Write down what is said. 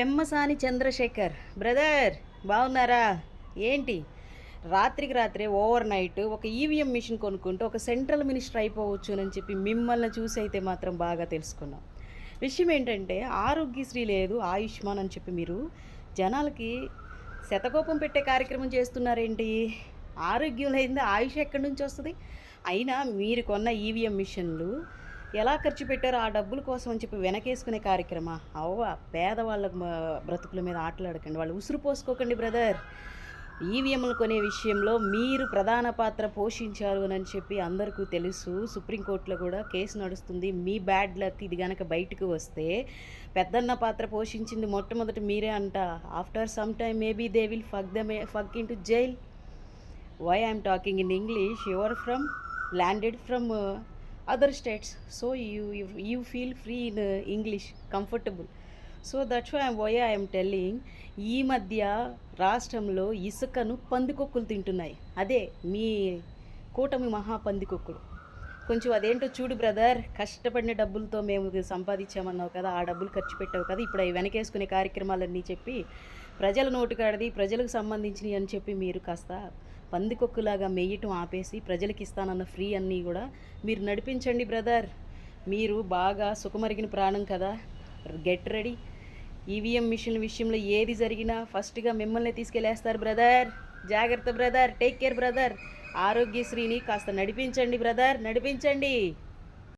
Pemmasani Chandrasekhar. Brother బాగున్నారా? ఏంటి? రాత్రికి రాత్రే ఓవర్ నైట్ ఒక ఈవీఎం మిషన్ కొనుక్కుంటే ఒక సెంట్రల్ మినిస్టర్ అయిపోవచ్చు అని చెప్పి మిమ్మల్ని చూసి అయితే మాత్రం బాగా తెలుసుకున్నాం. విషయం ఏంటంటే ఆరోగ్యశ్రీ లేదు ఆయుష్మాన్ అని చెప్పి మీరు జనాలకి శతకోపం పెట్టే కార్యక్రమం చేస్తున్నారేంటి? ఆరోగ్యం లేనిదే ఆయుష్ ఎక్కడి నుంచి వస్తుంది? అయినా మీరు కొన్న ఈవీఎం మిషన్లు ఎలా ఖర్చు పెట్టారో ఆ డబ్బుల కోసం అని చెప్పి వెనకేసుకునే కార్యక్రమా? అవ్వ పేదవాళ్ళ బ్రతుకుల మీద ఆటలాడకండి వాళ్ళు ఉసురు పోసుకోకండి బ్రదర్. ఈవీఎంలు కొనే విషయంలో మీరు ప్రధాన పాత్ర పోషించారు అని చెప్పి అందరికీ తెలుసు. సుప్రీంకోర్టులో కూడా కేసు నడుస్తుంది. మీ బ్యాడ్ లక్ ఇది కనుక బయటకు వస్తే పెద్దన్న పాత్ర పోషించింది మొట్టమొదటి మీరే అంట. After some time maybe they will fuck them fuck into jail. Why I'm talking in English your from landed from other states. So you, you you feel free in uh, english comfortable. So that's why why I'm telling ఈ మధ్య రాష్ట్రంలో ఇసుకను పందికొక్కులు తింటున్నాయి. అదే మీ కూటమి మహా పందికొక్కుడు కొంచెం అదేంటో చూడు బ్రదర్. కష్టపడిన డబ్బులతో మేము సంపాదించామన్నావు కదా ఆ డబ్బులు ఖర్చు పెట్టావు కదా ఇప్పుడు అవి వెనకేసుకునే కార్యక్రమాలన్నీ చెప్పి ప్రజల నోటుకాడది ప్రజలకు సంబంధించినవి అని చెప్పి మీరు కాస్త పందికొక్కులాగా మేయటం ఆపేసి ప్రజలకిస్తానన్న ఫ్రీ అన్నీ కూడా మీరు నడిపించండి బ్రదర్. మీరు బాగా సుఖమరిగిన ప్రాణం కదా. Get ready. ఈవీఎం మిషన్ విషయంలో ఏది జరిగినా ఫస్ట్గా మిమ్మల్ని తీసుకెళ్ళేస్తారు బ్రదర్. జాగ్రత్త బ్రదర్. Take care brother. ఆరోగ్యశ్రీని కాస్త నడిపించండి బ్రదర్. నడిపించండి.